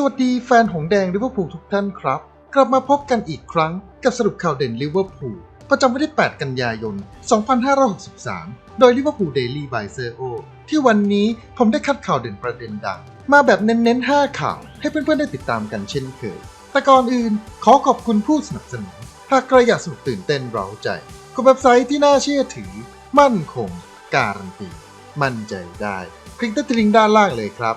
สวัสดีแฟนหงแดงลิเวอร์พูลทุกท่านครับ กลับมาพบกันอีกครั้งกับสรุปข่าวเด่นลิเวอร์พูลประจำวันที่ 8 กันยายน 2563 โดยลิเวอร์พูลเดลี่บายเซอร์โอที่วันนี้ผมได้คัดข่าวเด่นประเด็นดัง มาแบบเน้นๆ 5 ข่าว ให้เพื่อนๆ ได้ติดตามกันเช่นเคย แต่ก่อนอื่นขอขอบคุณผู้สนับสนุน หากใครอยากสนุกตื่นเต้นเร้าใจกับเว็บไซต์ที่น่าเชื่อถือ มั่นคง การันตี มั่นใจได้ คลิกที่ลิงก์ด้านล่างเลยครับ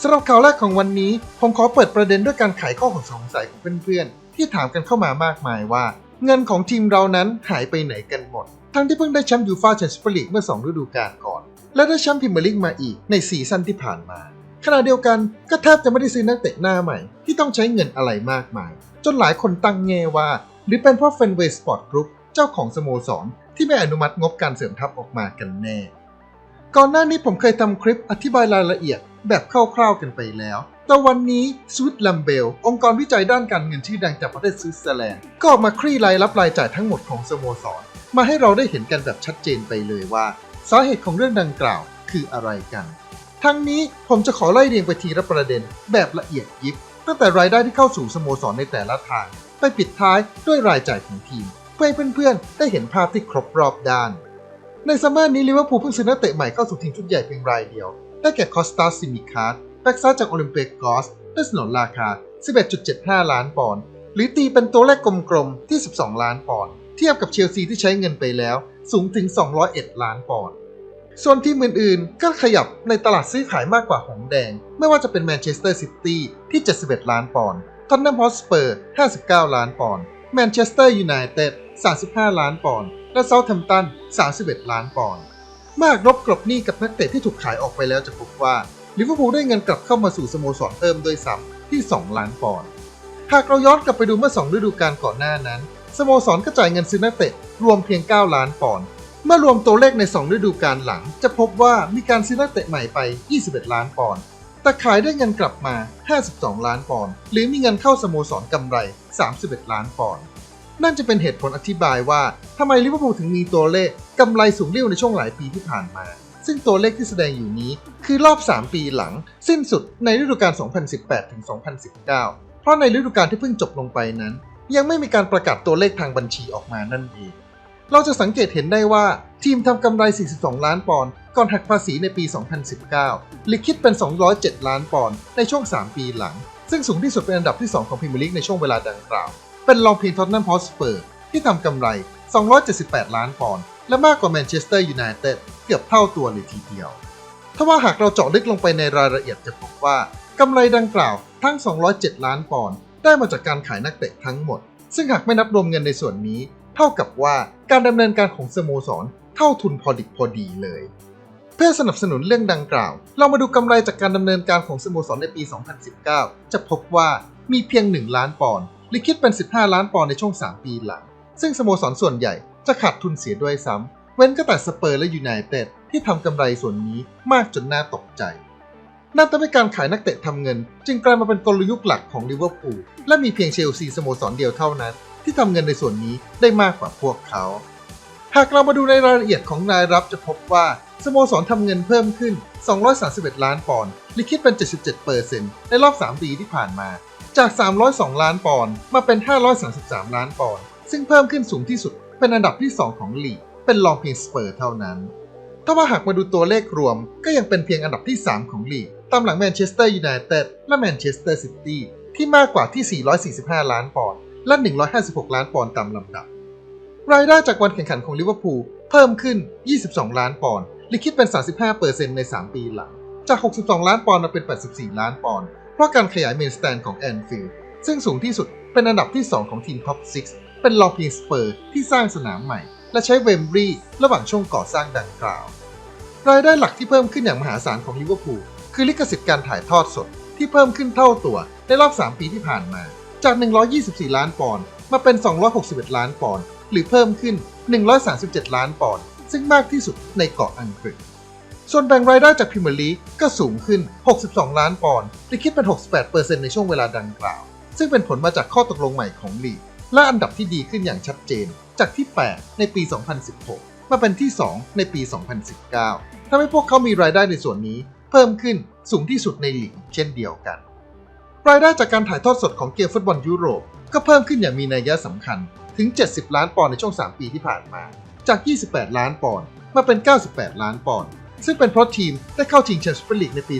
สำหรับข่าวแรกของวันนี้ ผมขอเปิดประเด็นด้วยการไขข้อสงสัยของเพื่อนๆ ที่ถามกันเข้ามามากมายว่า เงินของทีมเรานั้นหายไปไหนกันหมด ทั้งที่เพิ่งได้แชมป์ยูฟ่าแชมเปี้ยนส์ลีกเมื่อ 2 ฤดูกาลก่อน และได้แชมป์พรีเมียร์ลีกมาอีกในซีซั่นที่ผ่านมา ขณะเดียวกันก็แทบจะไม่ได้ซื้อนักเตะหน้าใหม่ ที่ต้องใช้เงินอะไรมากมาย จนหลายคนตั้งแง่ว่า หรือเป็นเพราะเฟนเวย์สปอร์ตกรุ๊ปเจ้าของสโมสรที่ไม่อนุมัติงบการเสริมทัพออกมากันแน่ ก่อนหน้านี้ผมเคยทำคลิปอธิบายรายละเอียดแบบคร่าวๆกันไปแล้ว แต่วันนี้สวิตลัมเบล องค์กรวิจัยด้านการเงินชื่อดังจากประเทศสวิตเซอร์แลนด์ ก็ออกมาคลี่รายรับรายจ่ายทั้งหมดของสโมสร มาให้เราได้เห็นกันแบบชัดเจนไปเลยว่า สาเหตุของเรื่องดังกล่าวคืออะไรกัน ทั้งนี้ผมจะขอไล่เรียงไปทีละประเด็นแบบละเอียดยิบ ตั้งแต่รายได้ที่เข้าสู่สโมสรในแต่ละทาง ไปปิดท้ายด้วยรายจ่ายของทีม เพื่อให้เพื่อนๆได้เห็นภาพที่ครบรอบด้าน ในซัมเมอร์นี้ลิเวอร์พูลเพิ่งซื้อนักเตะใหม่เข้าสู่ทีมชุดใหญ่เพียงรายเดียว ได้แก่คอสตาซิมิคาร์แบ็กซ้ายจากโอลิมเปียกอสได้สนนราคา 11.75 ล้านปอนด์หรือตีเป็นตัวเลขกลมๆที่ 12 ล้านปอนด์เทียบกับเชลซีที่ใช้เงินไปแล้วสูงถึง 201 ล้านปอนด์ส่วนทีมอื่นๆ ก็ขยับในตลาดซื้อขายมากกว่าหงแดง ไม่ว่าจะเป็นแมนเชสเตอร์ซิตี้ที่ 71 ล้านปอนด์ทอตแนมฮอสเปอร์ 59 ล้านปอนด์แมนเชสเตอร์ยูไนเต็ด 35 ล้านปอนด์ และเซาท์แฮมป์ตัน 31 ล้านปอนด์ มากลบกลบหนี้กับนักเตะที่ถูกขายออกไปแล้วจะพบว่าลิเวอร์พูลได้เงินกลับเข้ามาสู่สโมสรเพิ่มด้วยซ้ำที่ 2 ล้านปอนด์ หากเราย้อนกลับไปดูเมื่อ 2 ฤดูกาลก่อนหน้านั้น สโมสรก็จ่ายเงินซื้อนักเตะรวมเพียง 9 ล้านปอนด์ เมื่อรวมตัวเลขใน 2 ฤดูกาลหลัง จะพบว่ามีการซื้อนักเตะใหม่ไป 21 ล้านปอนด์แต่ขายได้เงินกลับมา 52 ล้านปอนด์ หรือมีเงินเข้าสโมสรกำไร 31 ล้านปอนด์ นั่นจะเป็นเหตุผลอธิบายว่าทำไมลิเวอร์พูลถึงมีตัวเลขกำไรสูงเรี่ยวในช่วงหลายปีที่ผ่านมา ซึ่งตัวเลขที่แสดงอยู่นี้คือรอบ 3 ปีหลัง สิ้นสุดในฤดูกาล 2018-2019 เพราะในฤดูกาลที่เพิ่งจบลงไปนั้น ยังไม่มีการประกาศตัวเลขทางบัญชีออกมานั่นเอง เราจะสังเกตเห็นได้ว่าทีมทำกำไร 42 ล้านปอนด์ก่อนหักภาษีในปี 2019 หรือคิดเป็น 207 ล้านปอนด์ในช่วง 3 ปีหลัง ซึ่งสูงที่สุดเป็นอันดับที่ 2 ของพรีเมียร์ลีกในช่วงเวลาดังกล่าว เป็นรองเพียงท็อตแนมฮอสเปอร์ที่ทำกำไร 278 ล้านปอนด์และมากกว่าแมนเชสเตอร์ยูไนเต็ดเกือบเท่าตัวเลยทีเดียวถ้าว่าหากเราเจาะลึกลงไปในรายละเอียดจะพบว่ากำไรดังกล่าวทั้ง 207 ล้านปอนด์ได้มาจากการขายนักเตะทั้งหมด ซึ่งหากไม่นับรวมเงินในส่วนนี้ เท่ากับว่าการดำเนินการของสโมสรเท่าทุนพอดิบพอดีเลย เพื่อสนับสนุนเรื่องดังกล่าว เรามาดูกำไรจากการดำเนินการของสโมสรในปี 2019 จะพบว่ามีเพียง 1 ล้านปอนด์ หรือคิดเป็น 15 ล้านปอนด์ในช่วง 3 ปีหลัง ซึ่งสโมสรส่วนใหญ่จะขาดทุนเสียด้วยซ้ำ เว้นก็แต่สเปอร์และยูไนเต็ดที่ทำกำไรส่วนนี้มากจนน่าตกใจนับตั้งแต่การขายนักเตะทำเงิน จึงกลายมาเป็นกลยุทธ์หลักของลิเวอร์พูลและมีเพียงเชลซีสโมสรเดียวเท่านั้น ที่ทำเงินในส่วนนี้ได้มากกว่าพวกเขา หากเรามาดูในรายละเอียดของรายรับจะพบว่าสโมสรทำเงินเพิ่มขึ้น 231 ล้านปอนด์หรือคิดเป็น 77%ในรอบ 3 ปีที่ผ่านมา จาก 302 ล้านปอนด์มาเป็น 533 ล้านปอนด์ซึ่งเพิ่มขึ้นสูงที่สุด เป็นอันดับที่ 2 ของลีก เป็นรองเพียงสเปอร์เท่านั้น ถ้าว่าหากมาดูตัวเลขรวม ก็ยังเป็นเพียงอันดับที่ 3 ของลีก ตามหลังแมนเชสเตอร์ยูไนเต็ดและแมนเชสเตอร์ซิตี้ที่มากกว่าที่ 445 ล้านปอนด์และ 156 ล้านปอนด์ตามลำดับ รายได้จากวันแข่งขันของลิเวอร์พูลเพิ่มขึ้น 22 ล้านปอนด์หรือคิดเป็น 35%ใน 3 ปีหลัง จาก 62 ล้านปอนด์มาเป็น 84 ล้านปอนด์ เพราะการขยายเมนสแตนของแอนฟิลด์ซึ่งสูงที่สุดเป็นอันดับที่ 2 ของทีมท็อป 6 เป็นรองเพียงสเปอร์ที่สร้างสนามใหม่ และใช้เวมบรีระหว่างช่วงก่อสร้างดังกล่าว รายได้หลักที่เพิ่มขึ้นอย่างมหาศาลของลิเวอร์พูลคือลิขสิทธิ์การถ่ายทอดสดที่เพิ่มขึ้นเท่าตัวในรอบ 3 ปีที่ผ่านมา จาก 124 ล้านปอนด์มาเป็น 261 ล้านปอนด์หรือเพิ่มขึ้น 137 ล้านปอนด์ซึ่งมากที่สุดในเกาะอังกฤษ ส่วนแบ่งรายได้จากพรีเมียร์ลีกก็สูงขึ้น 62 ล้านปอนด์หรือคิดเป็น 68%ในช่วงเวลาดังกล่าว ซึ่งเป็นผลมาจากข้อตกลงใหม่ของลีก และอันดับที่ดีขึ้นอย่างชัดเจน จากที่ 8 ในปี 2016 มาเป็นที่ 2 ในปี 2019 ทำให้พวกเขามีรายได้ในส่วนนี้ เพิ่มขึ้นสูงที่สุดในลีกเช่นเดียวกัน รายได้จากการถ่ายทอดสดของเกมฟุตบอลยุโรป ก็เพิ่มขึ้นอย่างมีนัยสำคัญถึง 70 ล้านปอนด์ในช่วง 3 ปีที่ผ่านมา จาก 28 ล้านปอนด์มาเป็น 98 ล้านปอนด์ ซึ่งเป็นเพราะทีมได้เข้าชิงแชมเปี้ยนส์ลีกในปี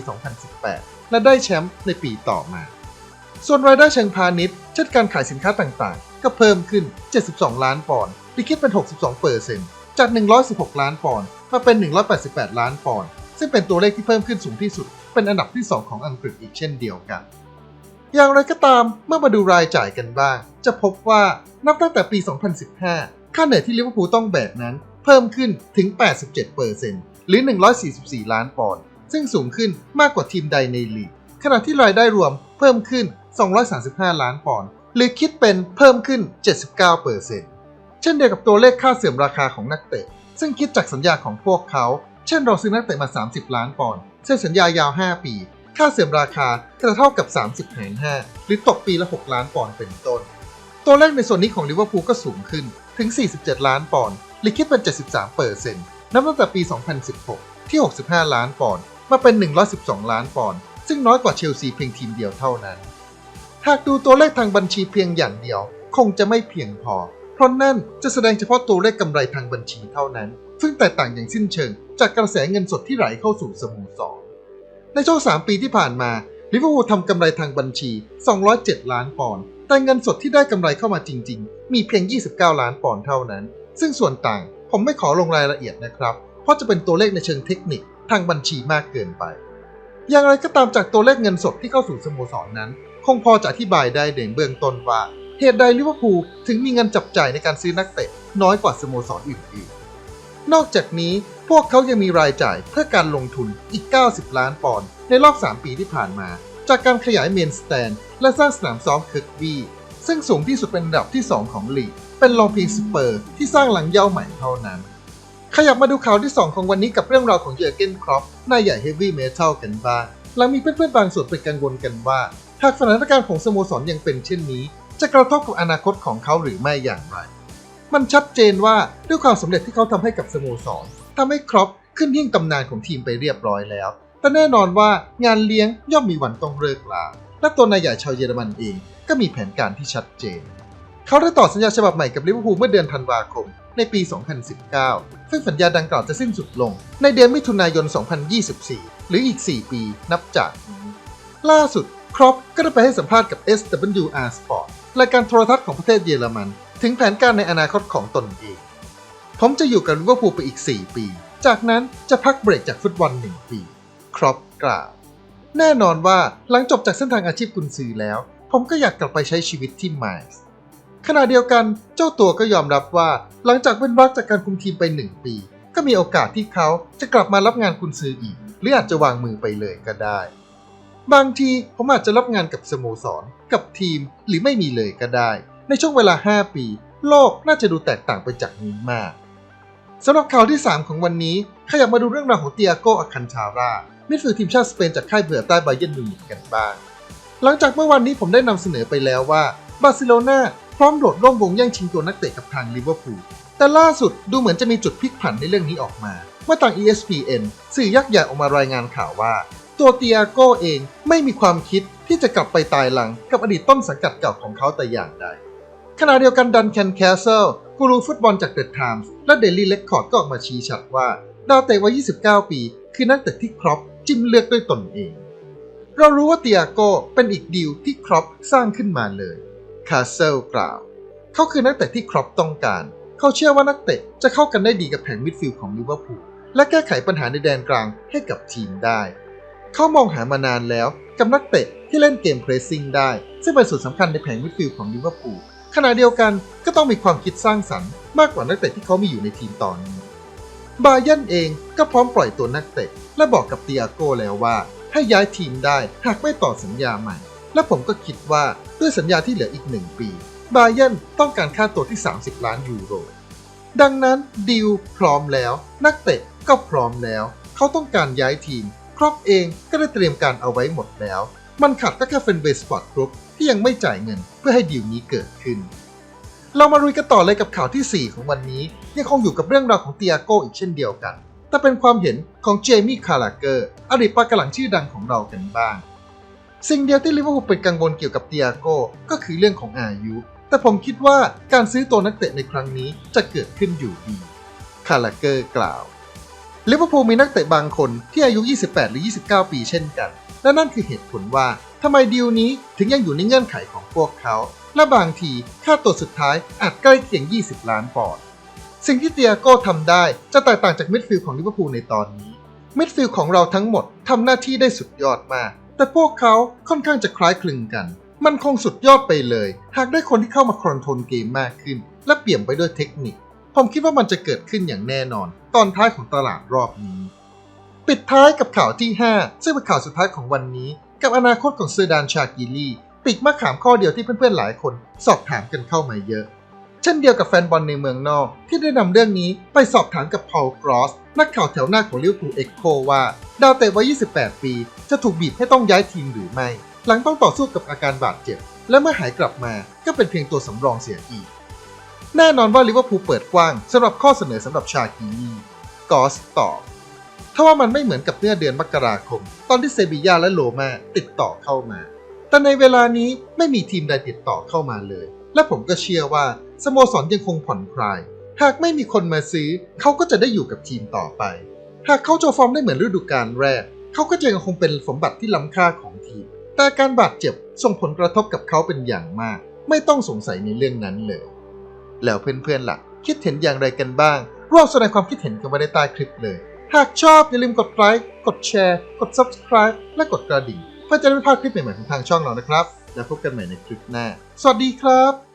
2018 และได้แชมป์ในปีต่อมา ส่วนรายได้เชิงพาณิชย์เช่นการขายสินค้าต่างๆ ก็เพิ่มขึ้น 72 ล้านปอนด์หรือคิดเป็น 62เปอร์เซ็นต์จาก 116 ล้านปอนด์มาเป็น 188 ล้านปอนด์ซึ่งเป็นตัวเลขที่เพิ่มขึ้นสูงที่สุด เป็นอันดับที่ 2 ของอังกฤษอีกเช่นเดียวกัน อย่างไรก็ตามเมื่อมาดูรายจ่ายกันบ้าง จะพบว่านับตั้งแต่ปี 2015 ค่าเหนื่อยที่ลิเวอร์พูลต้องแบกนั้น เพิ่มขึ้นถึง 87% หรือ 144 ล้านปอนด์ซึ่งสูงขึ้นมากกว่าทีมใดในลีก ขณะที่รายได้รวมเพิ่มขึ้น 235 ล้านปอนด์หรือคิดเป็นเพิ่มขึ้น 79%เช่นเดียวกับตัวเลขค่าเสื่อมราคาของนักเตะ ซึ่งคิดจากสัญญาของพวกเขา เช่นเราซื้อนักเตะมา 30 ล้านปอนด์เซ็นสัญญายาว 5 ปี ค่าเสื่อมราคาจะเท่ากับ 30หาร5หรือตกปีละ 6 ล้านปอนด์เป็นต้น ตัวเลขในส่วนนี้ของลิเวอร์พูลก็สูงขึ้นถึง 47 ล้านปอนด์หรือคิดเป็น 73เปอร์เซ็ นับตั้งแต่ปี 2016 ที่ 65 ล้านปอนด์มาเป็น 112 ล้านปอนด์ซึ่งน้อยกว่าเชลซีเพียงทีมเดียวเท่านั้น หากดูตัวเลขทางบัญชีเพียงอย่างเดียว คงจะไม่เพียงพอ เพราะนั่นจะแสดงเฉพาะตัวเลขกำไรทางบัญชีเท่านั้น ซึ่งแตกต่างอย่างสิ้นเชิง จากกระแสเงินสดที่ไหลเข้าสู่สโมสรในช่วง 3 ปีที่ผ่านมาลิเวอร์พูลทำกำไรทางบัญชี 207 ล้านปอนด์แต่เงินสดที่ได้กำไรเข้ามาจริง ๆ มีเพียง 29 ล้านปอนด์เท่านั้น ซึ่งส่วนต่าง ผมไม่ขอลงรายละเอียดนะครับ เพราะจะเป็นตัวเลขในเชิงเทคนิคทางบัญชีมากเกินไป อย่างไรก็ตามจากตัวเลขเงินสดที่เข้าสู่สโมสรนนั้น คงพอจะอธิบายได้ในเบื้องต้นว่า เหตุใดลิเวอร์พูลถึงมีเงินจับจ่ายในการซื้อนักเตะน้อยกว่าสโมสรอื่นๆ นอกจากนี้พวกเขายังมีรายจ่ายเพื่อการลงทุนอีก 90 ล้านปอนด์ในรอบ 3 ปีที่ผ่านมา จากการขยายเมนสแตนและสร้างสนามซ้อมเคิร์กวีซึ่งสูงที่สุดเป็นอันดับที่ 2 ของลีก เป็นรองเพียงสเปอร์ที่สร้างหลังเย้าใหม่เท่านั้น ขยับมาดูข่าวที่ 2 ของวันนี้กับเรื่องราวของเยอร์เกนครอปนายใหญ่เฮฟวี่เมทัลกันบ้างหลังมีเพื่อนๆบางส่วนเป็นกังวลกันว่า หากสถานการณ์ของสโมสรยังเป็นเช่นนี้ จะกระทบกับอนาคตของเขาหรือไม่อย่างไร มันชัดเจนว่าด้วยความสำเร็จที่เขาทำให้กับสโมสรทำให้ครอปขึ้นหิ้งตำนานของทีมไปเรียบร้อยแล้ว แต่แน่นอนว่างานเลี้ยงย่อมมีวันต้องเลิกลา และตัวนายใหญ่ชาวเยอรมันเองก็มีแผนการที่ชัดเจน เขาได้ต่อสัญญาฉบับใหม่กับลิเวอร์พูลเมื่อเดือนธันวาคม ในปี 2019 ซึ่งสัญญาดังกล่าวจะสิ้นสุดลง ในเดือนมิถุนายน 2024 หรืออีก 4 ปีนับจากนี้ ล่าสุดครอปก็ได้ไปให้สัมภาษณ์กับ SWR Sport รายการโทรทัศน์ของประเทศเยอรมัน ถึงแผนการในอนาคตของตนเอง ผมจะอยู่กับลิเวอร์พูลไปอีก 4 ปี จากนั้นจะพักเบรกจากฟุตบอล 1 ปี ครอปกล่าว แน่นอนว่าหลังจบจากเส้นทางอาชีพกุนซือแล้ว ผมก็อยากกลับไปใช้ชีวิตที่ไมล์ ขณะเดียวกันเจ้าตัวก็ยอมรับว่า หลังจากเว้นวรรคจากการคุมทีมไป 1 ปี ก็มีโอกาสที่เขาจะกลับมารับงานกุนซืออีก หรืออาจจะวางมือไปเลยก็ได้ บางทีผมอาจจะรับงานกับสโมสร กับทีมหรือไม่มีเลยก็ได้ ในช่วงเวลา 5 ปี โลกน่าจะดูแตกต่างไปจากนี้มากสำหรับข่าวที่ 3 ของวันนี้ขยับมาดูเรื่องราวของเตียโกอาคันชารามิดฟิลด์ทีมชาติสเปนจากค่ายเบื่อใต้ไบเยนมิวนิกกันบ้าง หลังจากเมื่อวันนี้ผมได้นำเสนอไปแล้วว่าบาร์เซโลนา พร้อมโดดร่วมวงแย่งชิงตัวนักเตะกับทางลิเวอร์พูล แต่ล่าสุดดูเหมือนจะมีจุดพลิกผันในเรื่องนี้ออกมา เมื่อทาง ESPN สื่อยักษ์ใหญ่ออกมารายงานข่าวว่า ตัวเตียโกเองไม่มีความคิดที่จะกลับไปตายหลังกับอดีตต้นสังกัดเก่าของเขาแต่อย่างใด ขณะเดียวกันดันแคนแคสเซิลกูรูฟุตบอลจากเดอะไทมส์และเดลี่เ c คคอร์ดก็ออกมาชี้ชัดว่าดาวเตะวัย 29 ปี คือนักเตะที่ครอปจิ้มเลือกด้วยตนเอง เรารู้ว่าเตียโกเป็นอีกดีลที่ครอปสร้างขึ้นมาเลย คาเซลกล่าว เขาคือนักเตะที่ครอปต้องการ เขาเชื่อว่านักเตะจะเข้ากันได้ดีกับแผงมิดฟิลด์ของลิเวอร์พูลและแก้ไขปัญหาในแดนกลางให้กับทีมได้ เขามองหามานานแล้วกับนักเตะที่เล่นเกมเพรสซิ่งได้ ซึ่งเป็นส่วนสำคัญในแผงมิดฟิลด์ของลิเวอร์พูลขณะเดียวกันก็ต้องมีความคิดสร้างสรรค์มากกว่านักเตะที่เขามีอยู่ในทีมตอนนี้ บายันเองก็พร้อมปล่อยตัวนักเตะ และบอกกับเตียโก้แล้วว่า ให้ย้ายทีมได้หากไม่ต่อสัญญาใหม่ และผมก็คิดว่าด้วยสัญญาที่เหลืออีกหนึ่งปีบายันต้องการค่าตัวที่ 30 ล้านยูโร ดังนั้นดิวพร้อมแล้ว นักเตะก็พร้อมแล้ว เขาต้องการย้ายทีม ครอปเองก็ได้เตรียมการเอาไว้หมดแล้ว มันขัดก็แค่เฟนเบสปอร์ตกรุ๊ปที่ยังไม่จ่ายเงินเพื่อให้ดีลนี้เกิดขึ้น เรามาลุยกันต่อเลยกับข่าวทีสี่ 4 ของวันนี้ ยังคงอยู่กับเรื่องราวของเตียโกอีกเช่นเดียวกัน แต่เป็นความเห็นของเจมี่คาราเกอร์อดีตปากกาหลังชื่อดังของเรากันบ้าง สิ่งเดียวที่ลิเวอร์พูลเป็นกังวลเกี่ยวกับเตียโก้ก็คือเรื่องของอายุ แต่ผมคิดว่าการซื้อตัวนักเตะในครั้งนี้จะเกิดขึ้นอยู่ดี คาราเกอร์กล่าวลิเวอร์พูลมีนักเตะบางคนที่อายุ 28 หรือ 29 ปีเช่นกัน และนั่นคือเหตุผลว่าทำไมดีลนี้ถึงยังอยู่ในเงื่อนไขของพวกเขา และบางทีค่าตัวสุดท้ายอาจใกล้เคียง 20 ล้านปอนด์สิ่งที่เตียโก้ทำได้จะแตกต่างจากมิดฟิลด์ของลิเวอร์พูลในตอนนี้มิดฟิลด์ของเราทั้งหมดทำหน้าที่ได้สุดยอดมาก แต่พวกเขาค่อนข้างจะคล้ายคลึงกัน มันคงสุดยอดไปเลย หากได้คนที่เข้ามาคอนโทรลเกมมากขึ้น และเปี่ยมไปด้วยเทคนิค ผมคิดว่ามันจะเกิดขึ้นอย่างแน่นอน ตอนท้ายของตลาดรอบนี้ ปิดท้ายกับข่าวที่ 5 ซึ่งเป็นข่าวสุดท้ายของวันนี้ กับอนาคตของเซอร์ดานชากิลีปีกมะขามข้อเดียวที่เพื่อนๆหลายคน สอบถามกันเข้ามาเยอะ เช่นเดียวกับแฟนบอลในเมืองนอก ที่ได้นำเรื่องนี้ไปสอบถามกับพอลกรอส นักข่าวแถวหน้าของลิเวอร์พูลเอ็กโคว่า ดาวเตะวัย 28 ปี จะถูกบีบให้ต้องย้ายทีมหรือไม่ หลังต้องต่อสู้กับอาการบาดเจ็บ และเมื่อหายกลับมาก็เป็นเพียงตัวสำรองเสียอีก แน่นอนว่าลิเวอร์พูลเปิดกว้างสำหรับข้อเสนอสำหรับชากีนีกอสตอบถ้าว่ามันไม่เหมือนกับเมื่อเดือนมกราคม ตอนที่เซบียาและโรมาติดต่อเข้ามา แต่ในเวลานี้ไม่มีทีมใดติดต่อเข้ามาเลย และผมก็เชื่อว่า สโมสรยังคงผ่อนคลาย หากไม่มีคนมาซื้อ เขาก็จะได้อยู่กับทีมต่อไป หากเขาโชว์ฟอร์มได้เหมือนฤดูกาลแรก เขาก็จะยังคงเป็นสมบัติที่ล้ำค่าของทีม แต่การบาดเจ็บส่งผลกระทบกับเขาเป็นอย่างมาก ไม่ต้องสงสัยในเรื่องนั้นเลย แล้วเพื่อนๆล่ะ คิดเห็นอย่างไรกันบ้าง ร่วมแสดงความคิดเห็นกันมาได้ใต้คลิปเลย หากชอบอย่าลืมกดไลค์ กดแชร์ กด subscribe และกดกระดิ่งเพื่อจะได้ไม่พลาดคลิปใหม่ๆของทางช่องเรานะครับ แล้วพบกันใหม่ในคลิปหน้า สวัสดีครับ